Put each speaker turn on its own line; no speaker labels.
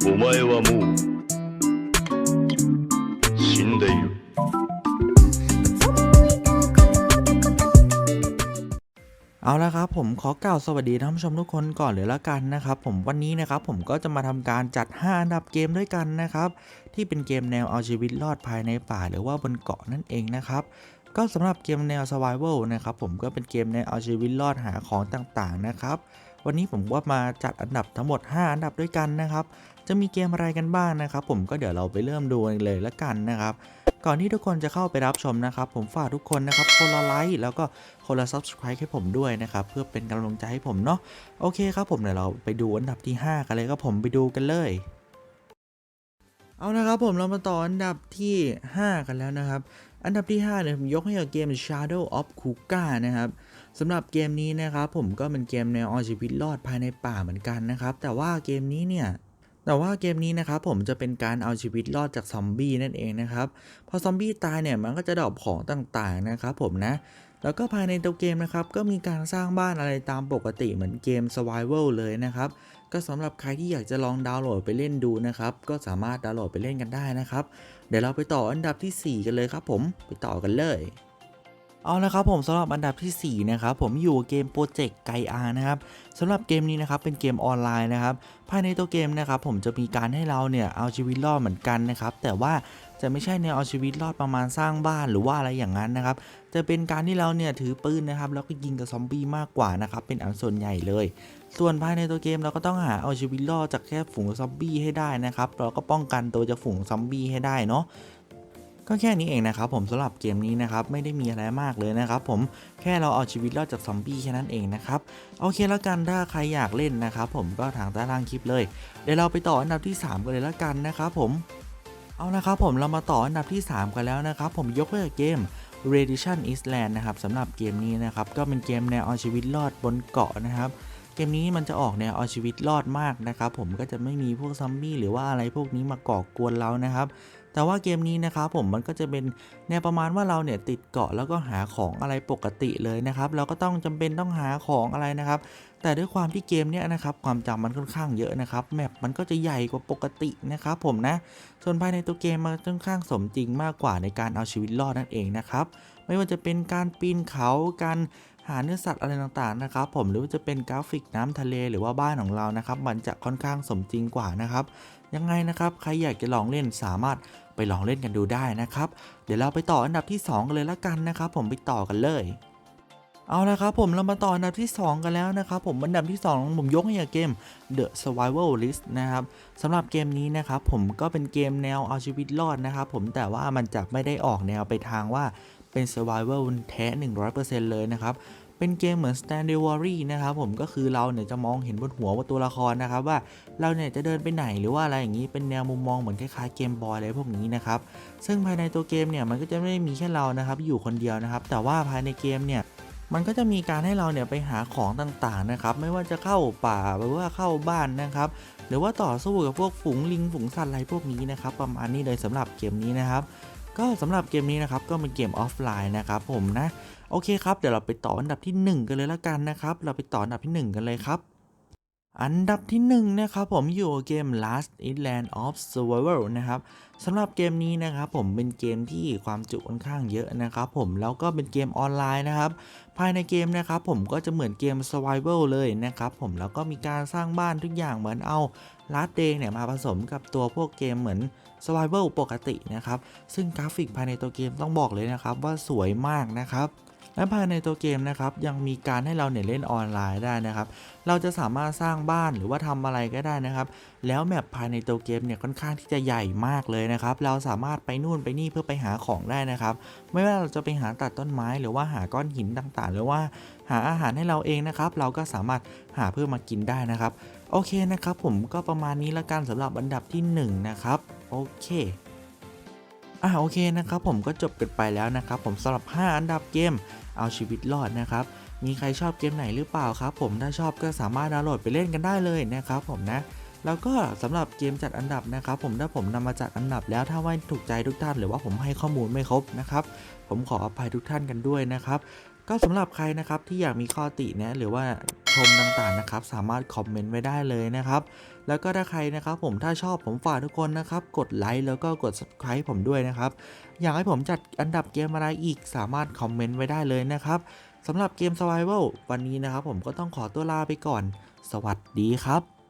お前はもう死んでいる
เอาละครับผมขอกล่าวสวัสดีท่านผู้ชมทุกคนก่อนเลยละกันนะครับผมวันนี้นะครับผมก็จะมาทำการจัด 5 อันดับเกมด้วยกันนะครับที่เป็นเกมแนวเอาชีวิตรอดภายในป่าหรือว่าบนเกาะนั่นเองนะครับก็สำหรับเกมแนว survival นะครับผมก็เป็นเกมแนวเอาชีวิตรอดหาของต่างๆนะครับ วันนี้ผมว่ามาจัดอันดับทั้งหมด 5 อันดับด้วยกันนะครับ จะมีเกมอะไรกันบ้างนะครับ ผมก็เดี๋ยวเราไปเริ่มดูกันเลยละกันนะครับ ก่อนที่ทุกคนจะเข้าไปรับชมนะครับ ผมฝากทุกคนนะครับคนละไลค์แล้วก็คนละ subscribe ให้ผมด้วยนะครับ เพื่อเป็นกำลังใจให้ผมเนาะโอเคครับผมเดี๋ยวเราไปดูอันดับที่ 5 กันเลยครับผมไปดูกันเลย เอานะครับผมเรามาต่ออันดับที่ 5 กันแล้วนะครับ อันดับที่ 5 เนี่ยผมยกให้กับเกม Shadow of Kuga นะครับสำหรับเกมนี้นะครับผมก็เป็นเกมแนวเอาชีวิตรอดภายในป่าเหมือนกันนะครับ แต่ว่าเกมนี้เนี่ยแต่ว่าเกมนี้นะครับผมจะเป็นการเอาชีวิตรอดจากซอมบี้นั่นเองนะครับ พอซอมบี้ตายเนี่ยมันก็จะดรอปของต่างๆนะครับผมนะ แล้วก็ภายในตัวเกมนะครับก็มีการสร้างบ้านอะไรตามปกติเหมือนเกม Survival เลยนะครับ ก็สำหรับใครที่อยากจะลองดาวน์โหลดไปเล่นดูนะครับ ก็สามารถดาวน์โหลดไปเล่นกันได้นะครับ เดี๋ยวเราไปต่ออันดับทีสี่4 กันเลยครับผม ไปต่อกันเลย เอาละครับผมสำหรับอันดับทีสี่ 4 นะครับ ผมอยู่เกมโปรเจกต์ไกอานะครับสำหรับเกมนี้นะครับเป็นเกมออนไลน์นะครับภายในตัวเกมนะครับผมจะมีการให้เราเนี่ยเอาชีวิตรอดเหมือนกันนะครับแต่ว่าจะไม่ใช่แนวเอาชีวิตรอดประมาณสร้างบ้านหรือว่าอะไรอย่างนั้นนะครับจะเป็นการที่เราเนี่ยถือปืนนะครับแล้วก็ยิงกับซอมบี้มากกว่านะครับเป็นอันส่วนใหญ่เลย ส่วนภายในตัวเกมเราก็ต้องหาเอาชีวิตรอดจากแค่ฝูงซอมบี้ให้ได้นะครับเราก็ป้องกันตัวจากฝูงซอมบี้ให้ได้เนาะ ก็แค่นี้เองนะครับผมสำหรับเกมนี้นะครับไม่ได้มีอะไรมากเลยนะครับผมแค่เราเอาชีวิตรอดจากซอมบี้แค่นั้นเองนะครับโอเคแล้วกันถ้าใครอยากเล่นนะครับผมก็ทางใต้ล่างคลิปเลย เดี๋ยวเราไปต่ออันดับที่ 3 กันเลยแล้วกันนะครับผมเอานะครับผมเรามาต่ออันดับที่ 3 กันแล้วนะครับผมยกเลิกเกม Radiation Island นะครับสำหรับเกมนี้นะครับก็เป็นเกมแนวเอาชีวิตรอดบนเกาะนะครับเกมนี้มันจะออกแนวเอาชีวิตรอดมากนะครับผมก็จะไม่มีพวกซอมบี้หรือว่าอะไรพวกนี้มาก่อกวนเรานะครับ แต่ว่าเกมนี้นะครับผมมันก็จะเป็นแนวประมาณว่าเราเนี่ยติดเกาะแล้วก็หาของอะไรปกติเลยนะครับ เราก็ต้องจำเป็นต้องหาของอะไรนะครับ แต่ด้วยความที่เกมเนี้ยนะครับความจำมันค่อนข้างเยอะนะครับแมปมันก็จะใหญ่กว่าปกตินะครับผมนะส่วนภายในตัวเกมมันค่อนข้างสมจริงมากกว่าในการเอาชีวิตรอดนั่นเองนะครับไม่ว่าจะเป็นการปีนเขาการหาเนื้อสัตว์อะไรต่างๆนะครับ ผมหรือว่าจะเป็นกราฟิกน้ำทะเลหรือว่าบ้านของเรานะครับ มันจะค่อนข้างสมจริงกว่านะครับ ยังไงนะครับใครอยากจะลองเล่นสามารถไปลองเล่นกันดูได้นะครับ เดี๋ยวเราไปต่ออันดับที่ 2 กันเลยละกันนะครับ ผมไปต่อกันเลยเอาละครับผมเรามาต่ออันดับที่ 2 กันแล้วนะครับผมอันดับที่2ผมยกให้กับเกม The Survival List นะครับสำหรับเกมนี้นะครับผมก็เป็นเกมแนวเอาชีวิตรอดนะครับผมแต่ว่ามันจะไม่ได้ออกแนวไปทางว่าเป็น Survival แท้ 100%เลยนะครับ เป็นเกมเหมือน Stand w a r y นะครับผมก็คือเราเนี่ยจะมองเห็นบนหัวว่าตัวละครนะครับว่าเราเนี่ยจะเดินไปไหนหรือว่าอะไรอย่างนี้เป็นแนวมุมมองเหมือนคล้ายๆเกมบอยอะไรพวกนี้นะครับซึ่งภายในตัวเกมเนี่ยมันก็จะไม่ได้มีแค่เรานะครับอยู่คนเดียวนะครับแต่ว่าภายในเกมเนี่ยมันก็จะมีการให้เราเนี่ยไปหาของต่างๆนะครับไม่ว่าจะเข้าป่าหรือว่าเข้าบ้านนะครับหรือว่าต่อสู้กับพวกฝูงลิงฝูงสัตว์อะไรพวกนี้นะครับประมาณนี้เลยสำหรับเกมนี้นะครับ ก็สำหรับเกมนี้นะครับก็เป็นเกมออฟไลน์นะครับผมนะโอเคครับเดี๋ยวเราไปต่ออันดับที่ 1 กันเลยละกันนะครับเราไปต่ออันดับที่ 1 กันเลยครับ อันดับที่1นะครับผมอยู่เกม Last Island of Survival นะครับสำหรับเกมนี้นะครับผมเป็นเกมที่ความจุค่อนข้างเยอะนะครับผมแล้วก็เป็นเกมออนไลน์นะครับภายในเกมนะครับผมก็จะเหมือนเกม Survival เลยนะครับผมแล้วก็มีการสร้างบ้านทุกอย่างเหมือนเอา Last Day เนี่ยมาผสมกับตัวพวกเกมเหมือน Survival ปกตินะครับซึ่งกราฟิกภายในตัวเกมต้องบอกเลยนะครับว่าสวยมากนะครับ และภายในตัวเกมนะครับยังมีการให้เราเนี่ยเล่นออนไลน์ได้นะครับ เราจะสามารถสร้างบ้านหรือว่าทำอะไรก็ได้นะครับ แล้วแมปภายในตัวเกมเนี่ยค่อนข้างที่จะใหญ่มากเลยนะครับ เราสามารถไปนู่นไปนี่เพื่อไปหาของได้นะครับ ไม่ว่าเราจะไปหาตัดต้นไม้หรือว่าหาก้อนหินต่างๆ หรือว่าหาอาหารให้เราเองนะครับ เราก็สามารถหาเพื่อมากินได้นะครับ โอเคนะครับ ผมก็ประมาณนี้ละกันสำหรับอันดับที่หนึ่งนะครับ โอเค อ่าโอเคนะครับผมก็จบกันไปแล้วนะครับผมสำหรับ 5 อันดับเกมเอาชีวิตรอดนะครับมีใครชอบเกมไหนหรือเปล่าครับผมถ้าชอบก็สามารถดาวน์โหลดไปเล่นกันได้เลยนะครับผมนะแล้วก็สำหรับเกมจัดอันดับนะครับผมถ้าผมนำมาจัดอันดับแล้วถ้าว่าถูกใจทุกท่าน หรือว่าผมให้ข้อมูลไม่ครบนะครับผมขออภัยทุกท่านกันด้วยนะครับก็สำหรับใครนะครับที่อยากมีข้อติแนะหรือว่า ชมต่างๆนะครับ สามารถคอมเมนต์ไว้ได้เลยนะครับ แล้วก็ถ้าใครนะครับ ผมถ้าชอบผมฝากทุกคนนะครับ กดไลค์แล้วก็กด subscribe ผมด้วยนะครับ อยากให้ผมจัดอันดับเกมอะไรอีกสามารถคอมเมนต์ไว้ได้เลยนะครับสำหรับเกม Survival วันนี้นะครับ ผมก็ต้องขอตัวลาไปก่อน สวัสดีครับ